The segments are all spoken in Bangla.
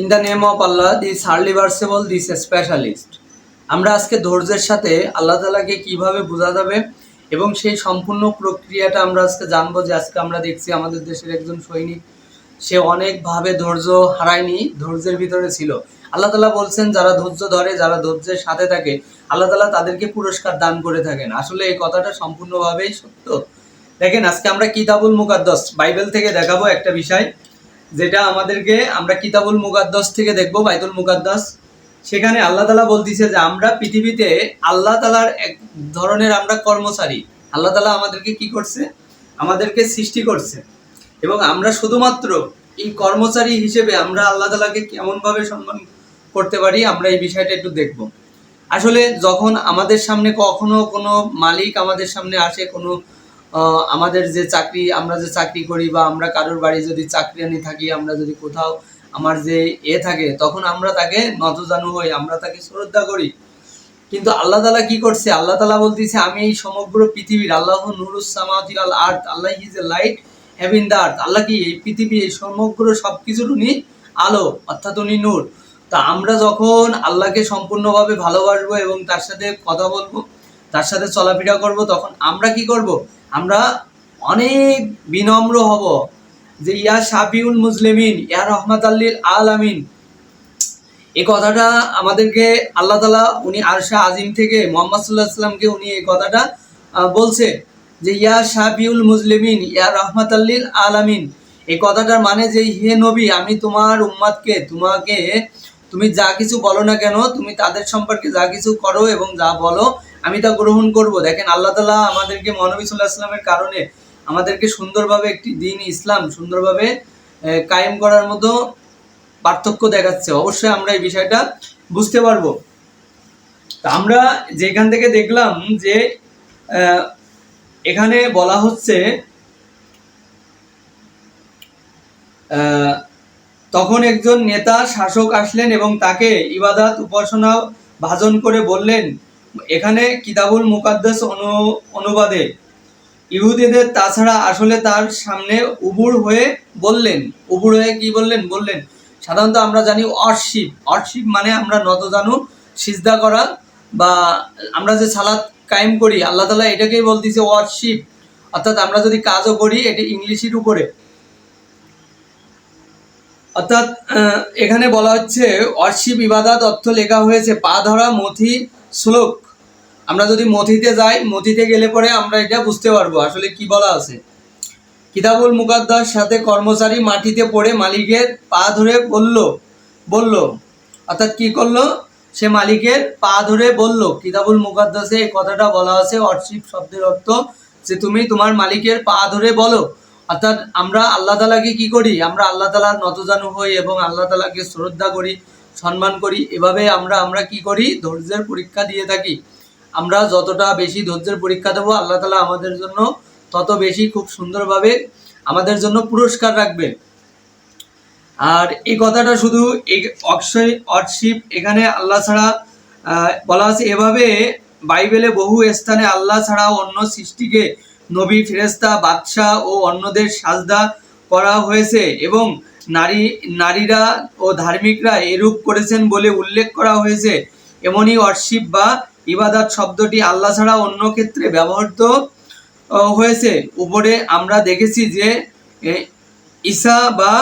In the name of Allah the সার্লিভার্সেবল this specialist আমরা আজকে ধৈর্যের সাথে আল্লাহ তালাকে কীভাবে বোঝা যাবে এবং সেই সম্পূর্ণ প্রক্রিয়াটা আমরা আজকে জানব যে আজকে আমরা দেখছি আমাদের দেশের একজন সৈনিক, সে অনেকভাবে ধৈর্য হারায়নি, ধৈর্যের ভিতরে ছিল। আল্লাহ তালা বলছেন, যারা ধৈর্য ধরে, যারা ধৈর্যের সাথে থাকে, আল্লাহ তালা তাদেরকে পুরস্কার দান করে থাকেন। আসলে এই কথাটা সম্পূর্ণভাবেই সত্য। দেখেন, আজকে আমরা কিতাবুল মুকাদ্দস, বাইবেল থেকে দেখাবো একটা বিষয়। যেটা আমাদেরকে আমরা কিতাবুল মুকাদ্দস থেকে দেখব, বাইতুল মুকাদ্দাস। সেখানে আল্লাহ তালা বলতেছে যে, আমরা পৃথিবীতে আল্লাহ তালার এক ধরনের আমরা কর্মচারী। আল্লাহ তালা আমাদেরকে কি করছে? আমাদেরকে সৃষ্টি করছে। এবং আমরা শুধুমাত্র এই কর্মচারী হিসেবে আমরা আল্লাহ তালাকে কেমনভাবে সম্মান করতে পারি, আমরা এই বিষয়টা একটু দেখব। আসলে যখন আমাদের সামনে কখনো কোনো মালিক আমাদের সামনে আসে, কোনো আমাদের যে চাকরি, আমরা যে চাকরি করি বা আমরা কারোর বাড়ি যদি চাকরি আনি থাকি, আমরা যদি কোথাও আমার যে এ থাকে, তখন আমরা তাকে নতজানু হই, আমরা তাকে শ্রদ্ধা করি। কিন্তু আল্লাহ তালা কি করছে? আল্লাহ তালা বলতেছে, আমি এই সমগ্র পৃথিবীর আল্লাহ নুরুস সামাতি আল earth Allah is a light have in the earth Allah কি এই পৃথিবী, এই সমগ্র সব কিছুর উনি আলো, অর্থাৎ উনি নূর? তা আমরা যখন আল্লাহকে সম্পূর্ণভাবে ভালোবাসবো এবং তার সাথে কথা বলব তার সাথে চলাফেরা করব, তখন আমরা কি করব? আমরা অনেক বিনম্র হব যে, ইয়া শাফিউল মুসলিমিন, ইয়া রহমাত আল্লিল আলামিন। এই কথাটা আমাদেরকে আল্লাহ তালা উনি আরশা আজিম থেকে মোহাম্মদ সাল্লাহ সাল্লামকে উনি এই কথাটা বলছে যে, ইয়া শাফিউল মুসলিমিন, ইয়া রহমাত আল্লিল আলামিন। এই কথাটার মানে যে, হে নবী, আমি তোমার উম্মাদকে, তোমাকে, তুমি যা কিছু বলো না কেন, তুমি তাদের সম্পর্কে যা কিছু করো এবং যা বলো আমি তা গ্রহণ করব। দেখেন আল্লাহ তালা আমাদেরকে মহানবী সাল্লাহ ইসলামের কারণে আমাদেরকে সুন্দরভাবে একটি দিন ইসলাম সুন্দরভাবে কায়েম করার মতো পার্থক্য দেখাচ্ছে। অবশ্যই আমরা এই বিষয়টা বুঝতে পারব। আমরা যেখান থেকে দেখলাম যে এখানে বলা হচ্ছে তখন একজন নেতা শাসক আসলেন এবং তাকে ইবাদাত উপাসনা ভাজন করে বললেন এখানে কিতাবুল মুকাদ্দাস অনু, অনুবাদে। ইহুদিদের তাছাড়া আসলে তার সামনে উবুর হয়ে বললেন। উবুর হয়ে কি বললেন? বললেন, সাধারণত আমরা জানি অর্শিপ অর্শিপ মানে আমরা নতজানু সিজদা করা বা আমরা যে সালাদ কায়েম করি, আল্লাহ তালা এটাকেই বলতেছে ওয়ার্শিপ অর্থাৎ আমরা যদি কাজও করি, এটি ইংলিশের উপরে। অর্থাৎ এখানে বলা হচ্ছে অর্শিপ ইবাদাত অর্থ লেখা হয়েছে, পা ধরা মথি শ্লোক। আমরা যদি মথিতে যাই, মথিতে গেলে পরে আমরা এটা বুঝতে পারব, আসলে কি বলা আছে। কিতাবুল মুকাদ্দার সাথে কর্মচারী মাটিতে পড়ে মালিকের পা ধরে বলল বলল, অর্থাৎ কি করল? সে মালিকের পা ধরে বলল, কিতাবুল মুকাদ্দাসে এই কথাটা বলা আছে অর্শিপ শব্দের অর্থ যে তুমি তোমার মালিকের পা ধরে বলো। অর্থাৎ আমরা আল্লাহ তালাকে কি করি? আমরা আল্লাহ তালার নতজানু হই এবং আল্লাহ তালাকে শ্রদ্ধা করি। সম্মান করি, এভাবে আমরা আমরা কি করি? ধৈর্যের পরীক্ষা দিয়ে থাকি। আমরা যতটা বেশি ধৈর্যের পরীক্ষা দেবো, আল্লাহ তালা আমাদের জন্য তত বেশি খুব সুন্দরভাবে আমাদের জন্য পুরস্কার রাখবে আর এই কথাটা শুধু অক্ষয় অর্শিপ, এখানে আল্লাহ ছাড়া বলা আছে, এভাবে বাইবেলে বহু স্থানে আল্লাহ ছাড়া অন্য সৃষ্টিকে নবী ফেরেস্তা বাদশাহ ও অন্যদের সাজদা করা হয়েছে এবং নারী নারীরা ও ধার্মিকরা এরূপ করেছেন বলে উল্লেখ করা হয়েছে। এমনই অর্শিপ বা ইবাদাত শব্দটি আল্লাহ ছাড়া অন্য ক্ষেত্রে ব্যবহৃত হয়েছে। উপরে আমরা দেখেছি যে ঈসা বা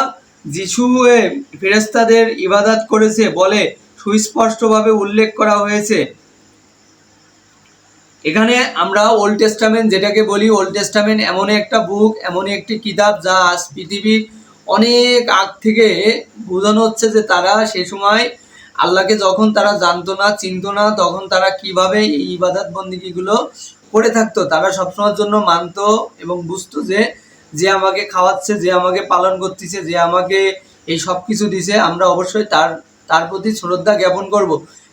যিশু এ, ফেরেশতাদের ইবাদাত করেছে বলে সুস্পষ্টভাবে উল্লেখ করা হয়েছে। এখানে আমরা ওল্ড টেস্টামেন্ট যেটাকে বলি ওল্ড টেস্টামেন্ট এমন একটা বুক এমনই একটি কিতাব যা আজ পৃথিবীর অনেক আগ থেকে বোঝানো হচ্ছে যে তারা সে সময় আল্লাহকে যখন তারা জানতো না, চিনতো না, তখন তারা কীভাবে এই ইবাদত বন্দিগিগুলো করে থাকতো, তারা সবসময়ের জন্য মানতো এবং বুঝতো যে যে আমাকে খাওয়াচ্ছে, যে আমাকে পালন করতেছে, যে আমাকে এই সব কিছু দিছে, আমরা অবশ্যই তার তার প্রতি শ্রদ্ধা জ্ঞাপন করব।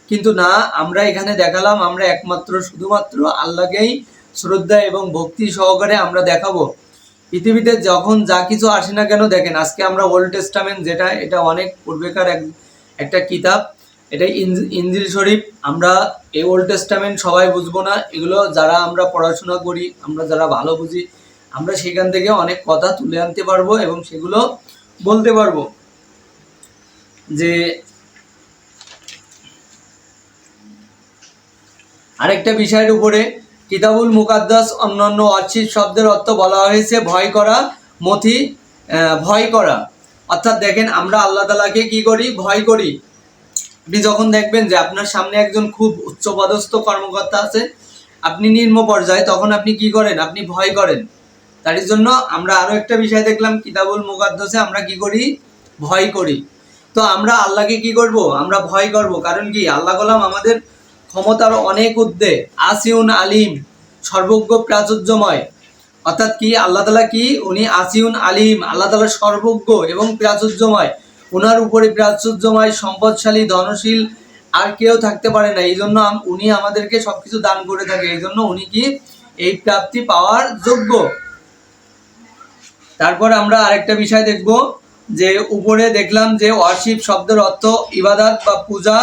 কিন্তু না, আমরা এখানে দেখালাম, আমরা একমাত্র, শুধুমাত্র আল্লাহকেই শ্রদ্ধা এবং ভক্তি সহকারে আমরা দেখাবো। পৃথিবীতে যখন যা কিছু আসে না কেন দেখেন, আজকে আমরা ওল্ড টেস্টামেন্ট যেটা, এটা অনেক পূর্বেকার এক, একটা কিতাব, এটা ইনজিল শরীফ। আমরা এই ওল্ড টেস্টামেন্ট সবাই বুঝব না, এগুলো যারা আমরা পড়াশোনা করি, আমরা যারা ভালো বুঝি, আমরা সেখান থেকে অনেক কথা তুলে আনতে পারব এবং সেগুলো বলতে পারব। যে আরেকটা বিষয়ের উপরে কিতাবুল মুকাদ্দাস অন্যান্য অর্চিত শব্দের অর্থ বলা হয়েছে ভয় করা মথি ভয় করা। অর্থাৎ দেখেন, আমরা আল্লাহ তালাকে কি করি? ভয় করি। আপনি যখন দেখবেন যে আপনার সামনে একজন খুব উচ্চপদস্থ কর্মকর্তা আছে, আপনি নিম্ন পর্যায়ে, তখন আপনি কি করেন? আপনি ভয় করেন। তার জন্য আমরা আরও একটা বিষয় দেখলাম, কিতাবুল মুকাদ্দাসে আমরা কি করি? ভয় করি। তো আমরা আল্লাহকে কি করব? আমরা ভয় করব। কারণ কি? আল্লাহ কলাম আমাদের ক্ষমতার অনেক উদ্দে আসিউন আলিম, সর্বজ্ঞ প্রাচুর্যময়। অর্থাৎ কি, আল্লাহ তালা কি? উনি আসিউন আলিম, আল্লাহ তালা সর্বজ্ঞ এবং প্রাচুর্যময়। ওনার উপরে প্রাচুর্যময়, সম্পদশালী, ধনশীল আর কেউ থাকতে পারে না। এই জন্য উনি আমাদেরকে সবকিছু দান করে থাকে। এই জন্য উনি কি? এই প্রাপ্তি পাওয়ার যোগ্য। তারপর আমরা আরেকটা বিষয় দেখব, যে উপরে দেখলাম যে ওয়ার্শিপ শব্দের অর্থ ইবাদাত বা পূজা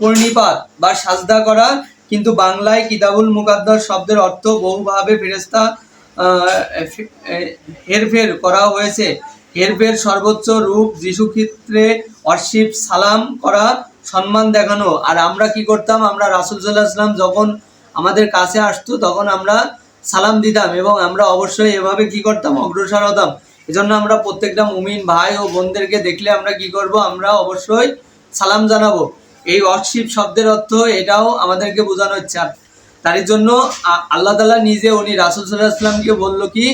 প্রণিপাত বা সাজদা করা, কিন্তু বাংলায় কিতাবুল মুকাদ্দাস শব্দের অর্থ বহুভাবে ফেরেস্তা হেরফের করা হয়েছে। হেরফের সর্বোচ্চ রূপ যিশু ক্ষেত্রে অর্শিপ সালাম করা, সম্মান দেখানো। আর আমরা কি করতাম? আমরা রাসুল সাল্লাহ ইসলাম যখন আমাদের কাছে আসতো, তখন আমরা সালাম দিতাম এবং আমরা অবশ্যই এভাবে কি করতাম? অগ্রসর হতাম। এজন্য আমরা প্রত্যেকটা মুমিন ভাই ও বোনদেরকে দেখলে আমরা কি করব? আমরা অবশ্যই সালাম জানাব। এই ওয়ার্কশিপ শব্দের অর্থ এটাও আমাদেরকে বোঝানো হচ্ছে তার জন্য আল্লাহ তালা নিজে উনি রাসুল সাল্লাহ ইসলামকে বলল কি,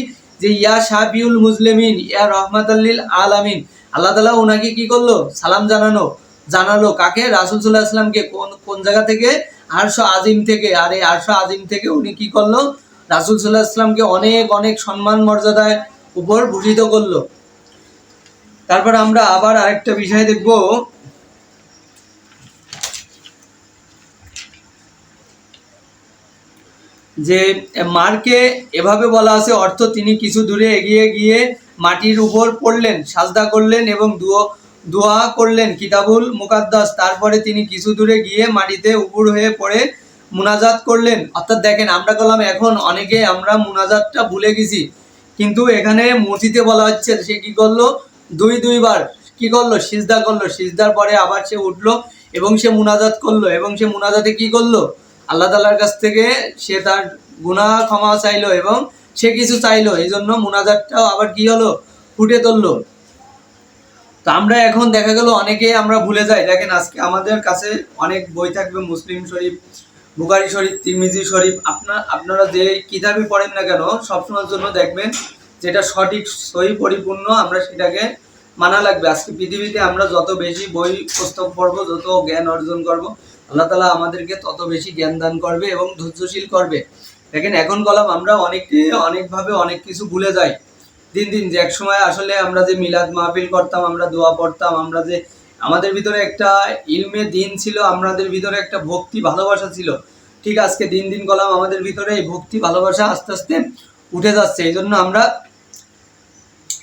যে, ইয়া শাহবিউল মুসলিমিন, ইয়া রহমাত আল্লিল আলামিন। আল্লাহ তালা ওনাকে কি করল? সালাম জানানো, জানালো কাকে? রাসুল সাল্লাহ ইসলামকে কোন কোন জায়গা থেকে? আরশো আজিম থেকে। আর এই আরশো আজিম থেকে উনি কি করল? রাসুল সাল্লাহ ইসলামকে অনেক অনেক সম্মান মর্যাদায় উপর ভূষিত করল। তারপর আমরা আবার আরেকটা বিষয় দেখব। যে মারকে এভাবে বলা আছে, অর্থ তিনি কিছু দূরে এগিয়ে গিয়ে মাটির উপর পড়লেন, সাজদা করলেন এবং দুয়ো করলেন কিতাবুল মুকাদ্দাস। তারপরে তিনি কিছু দূরে গিয়ে মাটিতে উপুর হয়ে পড়ে মুনাজাত করলেন। অর্থাৎ দেখেন, আমরা করলাম, এখন অনেকে আমরা মুনাজাতটা ভুলে গেছি। কিন্তু এখানে মসজিদে বলা হচ্ছে, সে কি করল? দুই, দুইবার। কি করল? সিজদা করল। সিজদার পরে আবার সে উঠল এবং সে মুনাজাত করল এবং সে মুনাজাতে কি করল? আল্লাহ তালার কাছ থেকে সে তার গুনাহ ক্ষমা চাইলো এবং সে কিছু চাইলো এই জন্য মুনাজাতটাও আবার কি হলো? ফুটে তুললো। তো আমরা এখন দেখা গেল অনেকে আমরা ভুলে যাই। দেখেন আজকে আমাদের কাছে অনেক বই থাকবে, মুসলিম শরীফ বুকারি শরীফ, তিরমিজি শরীফ। আপনার আপনারা যে কিতাবই পড়েন না কেন, সবসময়ের জন্য দেখবেন যেটা সঠিক, সহি, পরিপূর্ণ আমরা সেটাকে মানা লাগবে। আজকে পৃথিবীতে আমরা যত বেশি বই পুস্তক পড়ব, যত জ্ঞান অর্জন করব আল্লাহ তালা আমাদেরকে তত বেশি জ্ঞান দান করবে এবং ধৈর্যশীল করবে। দেখেন, এখন কলাম আমরা অনেকে অনেকভাবে অনেক কিছু ভুলে যাই। দিন দিন যে এক সময় আসলে আমরা যে মিলাদ মাহফিল করতাম, আমরা দোয়া পড়তাম, আমরা যে আমাদের ভিতরে একটা ইলমে দিন ছিল, আমাদের ভিতরে একটা ভক্তি ভালোবাসা ছিল। ঠিক আজকে দিন দিন কলাম আমাদের ভিতরে এই ভক্তি ভালোবাসা আস্তে আস্তে উঠে যাচ্ছে। এই জন্য আমরা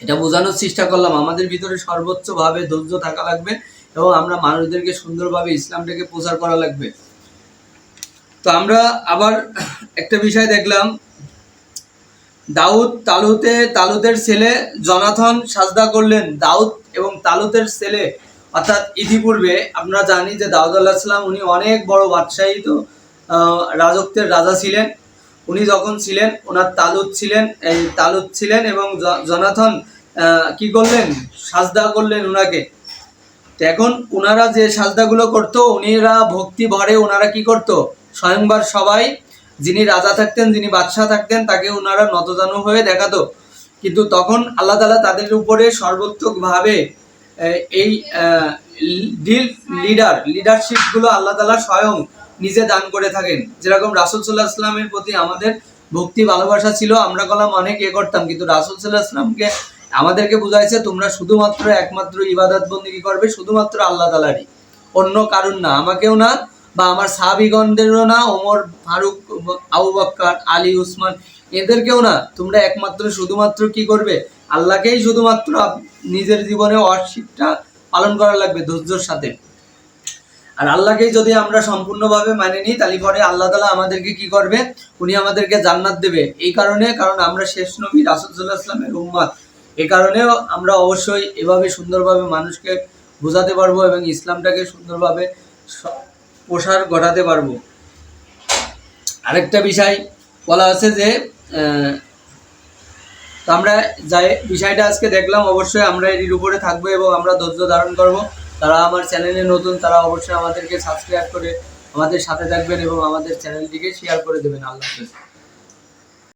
এটা বোঝানোর চেষ্টা করলাম, আমাদের ভিতরে সর্বোচ্চভাবে ধৈর্য থাকা লাগবে। এবং আমরা মানুষদেরকে সুন্দরভাবে ইসলামটাকে প্রচার করা লাগবে। তো আমরা আবার একটা বিষয় দেখলাম। দাউদ তালুতে, তালুতের ছেলে জনাথন সাজদা করলেন। দাউদ এবং তালুতের ছেলে, অর্থাৎ ইতিপূর্বে আমরা জানি যে দাউদ আল্লাহ উনি অনেক বড় বাদশাহী তো রাজত্বের রাজা ছিলেন। উনি যখন ছিলেন, ওনার তালুত ছিলেন, এই তালুত ছিলেন এবং জনাথন কি করলেন? সাজদা করলেন ওনাকে তো এখন ওনারা যে সাজদাগুলো করতো, উনিরা ভক্তি ভরে ওনারা কি করতো? স্বয়ংবার সবাই যিনি রাজা থাকতেন, যিনি বাদশাহ থাকতেন, তাকে ওনারা নতজানু হয়ে দেখাতো। কিন্তু তখন আল্লাহ তালা তাদের উপরে সর্বোত্তকভাবে এই লিডার, লিডারশিপগুলো আল্লাহ তালা স্বয়ং নিজে দান করে থাকেন। যেরকম রাসুল সাল্লাহ ইসলামের প্রতি আমাদের ভক্তি ভালোবাসা ছিল, আমরা কলাম অনেক এ করতাম, কিন্তু রাসুল সাল্লাহ ইসলামকে আমাদেরকে বুঝাইছে, তোমরা শুধুমাত্র একমাত্র ইবাদত বন্দিগি করবে? শুধুমাত্র আল্লাহ তালারই অন্য কারণ না, আমাকেও না বা আমার সাহাবিগণদেরও না, ওমর ফারুক, আবু বাক্কার, আলী, উসমান, এদেরকেও না। তোমরা একমাত্র শুধুমাত্র কি করবে? আল্লাহকেই শুধুমাত্র নিজের জীবনে অর্শিপটা পালন করা লাগবে, ধৈর্যর সাথে। আর আল্লাহকেই যদি আমরা সম্পূর্ণভাবে মানে নিই, তাহলে পরে আল্লাহ তালা আমাদেরকে কি করবে? উনি আমাদেরকে জান্নাত দেবে। এই কারণে, কারণ আমরা শেষ নবী রাসুলসাল্লাহ ইসলামের উম্মাদ। এই কারণেও আমরা অবশ্যই এভাবে সুন্দরভাবে মানুষকে বোঝাতে পারব এবং ইসলামটাকে সুন্দরভাবে প্রসার ঘটাতে পারব। আরেকটা বিষয় বলা আছে যে আমরা যাই, বিষয়টা আজকে দেখলাম, অবশ্যই আমরা এর উপরে থাকব এবং আমরা ধৈর্য ধারণ করব। তারা আমার চ্যানেলে নতুন, তারা অবশ্যই আমাদেরকে সাবস্ক্রাইব করে আমাদের সাথে থাকবেন এবং আমাদের চ্যানেলটিকে শেয়ার করে দেবেন। আল্লাহ হাফেজ।